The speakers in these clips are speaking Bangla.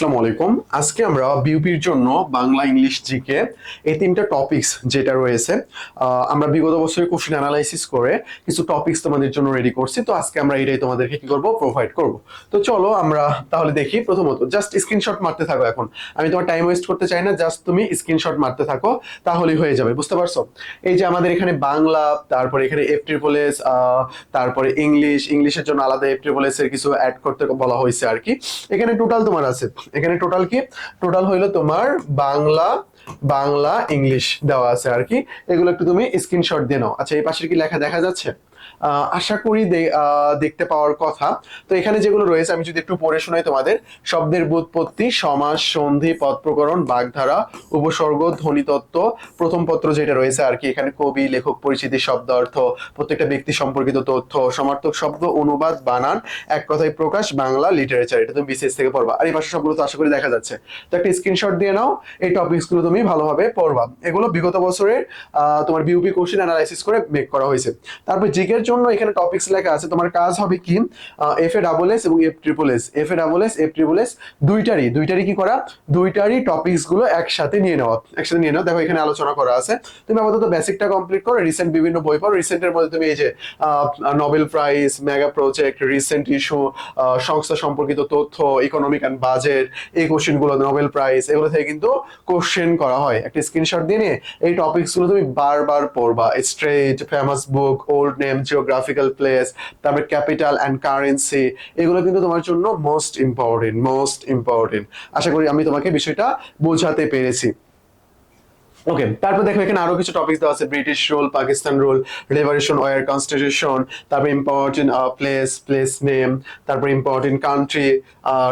আসসালামু আলাইকুম। আজকে আমরা বিউপির জন্য বাংলা ইংলিশ জিকে এই তিনটা টপিকস যেটা রয়েছে আমরা বিগত বছরের কোশ্চেন অ্যানালাইসিস করে কিছু টপিকস তোমাদের জন্য রেডি করছি। তো আজকে আমরা এটাই তোমাদেরকে কি করব? প্রোভাইড করব। তো চলো আমরা তাহলে দেখি প্রথমত জাস্ট স্ক্রিনশট মারতে থাকো এখন। আমি তোমার টাইম ওয়েস্ট করতে চাই না জাস্ট তুমি স্ক্রিনশট মারতে থাকো, তাহলেই হয়ে যাবে, বুঝতে পারছ? এই যে আমাদের এখানে বাংলা, তারপরে এখানে এফ ট্রিপল এস তারপরে ইংলিশ ইংলিশের জন্য আলাদা এফ ট্রিপল এস এর কিছু অ্যাড করতে বলা হয়েছে আর কি। এখানে টোটাল তোমার আছে এখানে টোটাল কি? টোটাল হইল তোমার বাংলা বাংলা ইংলিশ দেওয়া আছে আর কি। এগুলো একটু তুমি স্ক্রিনশট দিয়ে নাও। আচ্ছা এই পাশের কি লেখা দেখা যাচ্ছে? আশা করি দেখতে পাওয়ার কথা। তো এখানে যেগুলো রয়েছে, আমি যদি একটু পড়ে শোনাই তোমাদের। শব্দের বুৎপত্তি সমাস, সন্ধি, পদ প্রকরণ, বাগধারা, উপসর্গ ধ্বনিতত্ত্ব প্রথম পত্র যেটা রয়েছে আর কি, এখানে কবি, লেখক, পরিচিতি, শব্দ, অর্থ, প্রত্যেকটা ব্যক্তি সম্পর্কিত তথ্য, সমার্থক শব্দ, অনুবাদ, বানান, এক কথায় প্রকাশ, বাংলা লিটারেচার এটা তুমি বিসিএস থেকে পড়বা। আর এই পাশে সবগুলো তো আশা করি দেখা যাচ্ছে। তো একটা স্ক্রিনশট দিয়ে নাও, এই টপিকসগুলো তুমি ভালোভাবে পড়বা। এগুলো বিগত বছরের তোমার বিউপি কোশ্চেন অ্যানালাইসিস করে মেক করা হয়েছে। তারপর জিকের জন্য এখানে টপিকস লেখা আছে। তোমার কাজ হবে কি? এফ এ ডাবল এস এবং F triple S F A double S F triple S দুইটারই। দুইটারই কি করা? দুইটারই টপিকসগুলো একসাথে নিয়ে নেওয়া। একসাথে নিয়ে নাও দেখো, এখানে আলোচনা করা আছে। তুমি আপাতত বেসিকটা কমপ্লিট করো। রিসেন্ট বিভিন্ন বই পড়ো। রিসেন্টের মধ্যে তুমি এই যে Nobel prize mega project recent issue সংস্থা সম্পর্কিত তথ্য ইকোনমিক অ্যান্ড বাজেট এই কোশ্চেনগুলো নোবেল প্রাইজ এগুলো থেকে কিন্তু কোশ্চেন করা হয়। একটা স্ক্রিনশট দিয়ে নিয়ে এই টপিকসগুলো তুমি বারবার পড়বা। Straight famous book old name geographical place তারপরে ক্যাপিটাল অ্যান্ড কারেন্সি এগুলো কিন্তু তোমার জন্য মোস্ট ইম্পর্টেন্ট মোস্ট ইম্পর্টেন্ট আশা করি আমি তোমাকে বিষয়টা বোঝাতে পেরেছি। ওকে তারপর দেখো, এখানে আরও কিছু টপিক দেওয়া আছে British rule Pakistan rule revolution war constitution তারপর ইম্পর্টেন্ট প্লেস প্লেস নেম তারপর ইম্পর্টেন্ট কান্ট্রি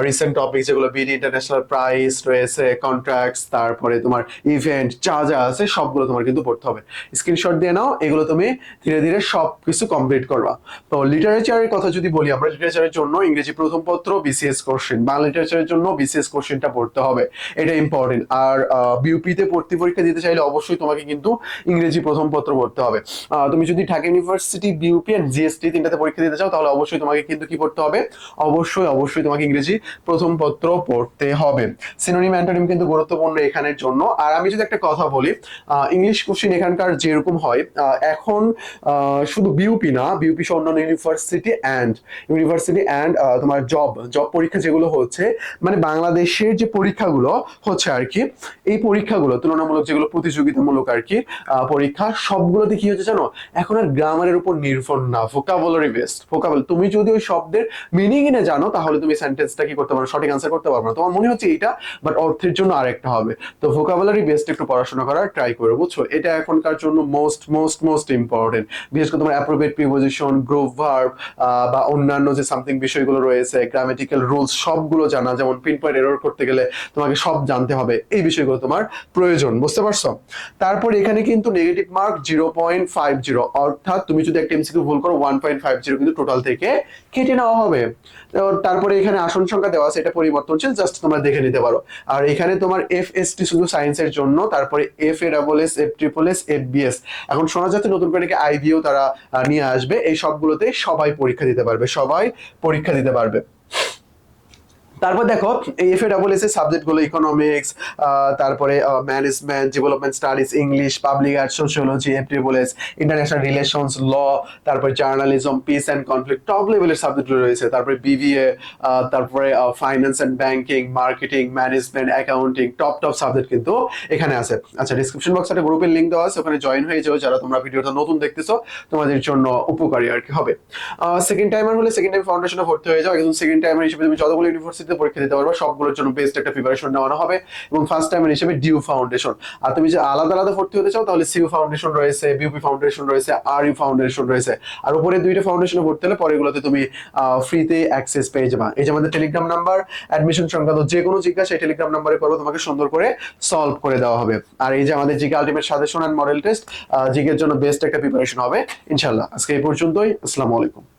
রিসেন্ট টপিক যেগুলো বিডি ইন্টারন্যাশনাল প্রাইস রয়েছে কন্ট্রাক্টস তারপরে তোমার ইভেন্ট যা যা আছে সবগুলো তোমার কিন্তু পড়তে হবে। স্ক্রিনশট দিয়ে নাও, এগুলো তুমি ধীরে ধীরে সব কিছু কমপ্লিট করবা। তো লিটারেচারের কথা যদি বলি, আমরা লিটারেচারের জন্য ইংরেজি প্রথম পত্র বিসিএস কোশ্চেন বাংলা লিটারেচারের জন্য বিসিএস কোশ্চেনটা পড়তে হবে। এটা ইম্পর্টেন্ট আর বিউপিতে ভর্তি পরীক্ষা দিতে চাইলে অবশ্যই তোমাকে কিন্তু ইংরেজি প্রথম পত্র পড়তে হবে। তুমি যদি Dhaka university BUP and GST তিনটাতে পরীক্ষা দিতে চাও, তাহলে অবশ্যই তোমাকে কিন্তু কি পড়তে হবে? অবশ্যই অবশ্যই তোমাকে ইংরেজি প্রথম পত্র পড়তে হবে। সিনোনিম অ্যান্টোনিম কিন্তু গুরুত্বপূর্ণ এখানের জন্য। আর আমি যদি একটা কথা বলি ইংলিশ কোশ্চেন এখানকার যেরকম হয় এখন শুধু বিউপি না বিউপি সহ অন্যান্য ইউনিভার্সিটি অ্যান্ড ইউনিভার্সিটি অ্যান্ড তোমার জব জব পরীক্ষা যেগুলো হচ্ছে মানে বাংলাদেশের যে পরীক্ষাগুলো হচ্ছে আর কি, এই পরীক্ষাগুলো তুলনামূলক যেগুলো প্রতিযোগিতামূলক আর কি পরীক্ষা। সবগুলোতে কি হচ্ছে জানো? এখন আর গ্রামারের উপর নির্ভর না। ভোকাবুলারি বেস্ট ভোকাবুল তুমি যদি ওই শব্দের মিনিং এনে জানো, তাহলে তুমি সেন্টেন্সটা কি করতে পারো? সঠিক আনসার করতে পারবে না। তোমার মনে হচ্ছে এটা বাট অর্থের জন্য আরেকটা হবে। তো ভোকাবুলারি বেস্ট একটু পড়াশোনা করার ট্রাই করো, বুঝছ? এটা এখনকার জন্য মোস্ট মোস্ট মোস্ট ইম্পর্টেন্ট বিশেষ করে তোমার অ্যাপ্রোপ্রিয়েট প্রিপোজিশন গ্রুপ ভার্ব বা অন্যান্য যে সামথিং বিষয়গুলো রয়েছে গ্রামেটিক্যাল রুলস সবগুলো জানা। যেমন পিন পয়েন্ট এরর করতে গেলে তোমাকে সব জানতে হবে। এই বিষয়গুলো তোমার প্রয়োজন। বুঝতে পারছ? তারপর এখানে কিন্তু negative mark zero point five zero অর্থাৎ তুমি যদি একটা এমসিকিউ ভুল করো ওয়ান পয়েন্ট ফাইভ জিরো কিন্তু টোটাল থেকে কেটে নেওয়া হবে। তারপরে এখানে আসন সংখ্যা দেওয়া আছে, এটা পরিবর্তনশীল জাস্ট তোমরা দেখে নিতে পারো। আর এখানে তোমার এফ এস টি শুধু সায়েন্সের জন্য, তারপরে F A double S F triple S F B S এখন শোনা যাচ্ছে নতুন করে আইবিও তারা নিয়ে আসবে, এই সবগুলোতে সবাই পরীক্ষা দিতে পারবে, সবাই পরীক্ষা দিতে পারবে। তারপর দেখো এফ এ ডাবল এস এর সাবজেক্টগুলো ইকোনমিক্স তারপরে management development studies English public art sociology F triple S international relations law তারপরে journalism peace and conflict top লেভেলের সাবজেক্টগুলো রয়েছে। তারপরে বিবিএ তারপরে finance and banking marketing management accounting top top subject কিন্তু এখানে আছে। আচ্ছা ডিসক্রিপশন বক্সে একটা গ্রুপের লিঙ্ক দেওয়া আছে, ওখানে জয়েন হয়ে যাও যারা তোমরা ভিডিওটা নতুন দেখতেছো, তোমাদের জন্য উপকারী আর কি হবে। সেকেন্ড টাইমার হলে সেকেন্ড টাইম ফাউন্ডেশনে ভর্তি হয়ে যাও। একদম সেকেন্ড টাইমার হিসেবে তুমি যতগুলো ইউনিভার্সিটিতে পরীক্ষা দিতে পারবে। সবগুলোর জন্য বেস্ট একটা প্রিপারেশন নেওয়ানো হবে এবং ফার্স্ট টাইমার হিসেবে ডিউ ফাউন্ডেশন আর তুমি যে আলাদা আলাদা ভর্তি হতে চাও, তাহলে সিউ ফাউন্ডেশন রয়েছে বিউপি ফাউন্ডেশন রয়েছে আর ইউ ফাউন্ডেশন রয়েছে। আর উপরে দুইটা ফাউন্ডেশনে ভর্তি হলে পরেগুলোতে তুমি ফ্রিতে অ্যাক্সেস পেয়ে যাবা। এই যে আমাদের টেলিগ্রাম নাম্বার অ্যাডমিশন সংক্রান্ত যে কোনো জিজ্ঞাসা এই টেলিগ্রাম নাম্বারে করব তোমাকে সুন্দর করে সলভ করে দেওয়া হবে। আর এই যে আমাদের GK ultimate suggestion and model test জিকের জন্য বেস্ট একটা প্রিপারেশন হবে। ইনশাল্লাহ আজকে এই পর্যন্তই। আসসালামু আলাইকুম।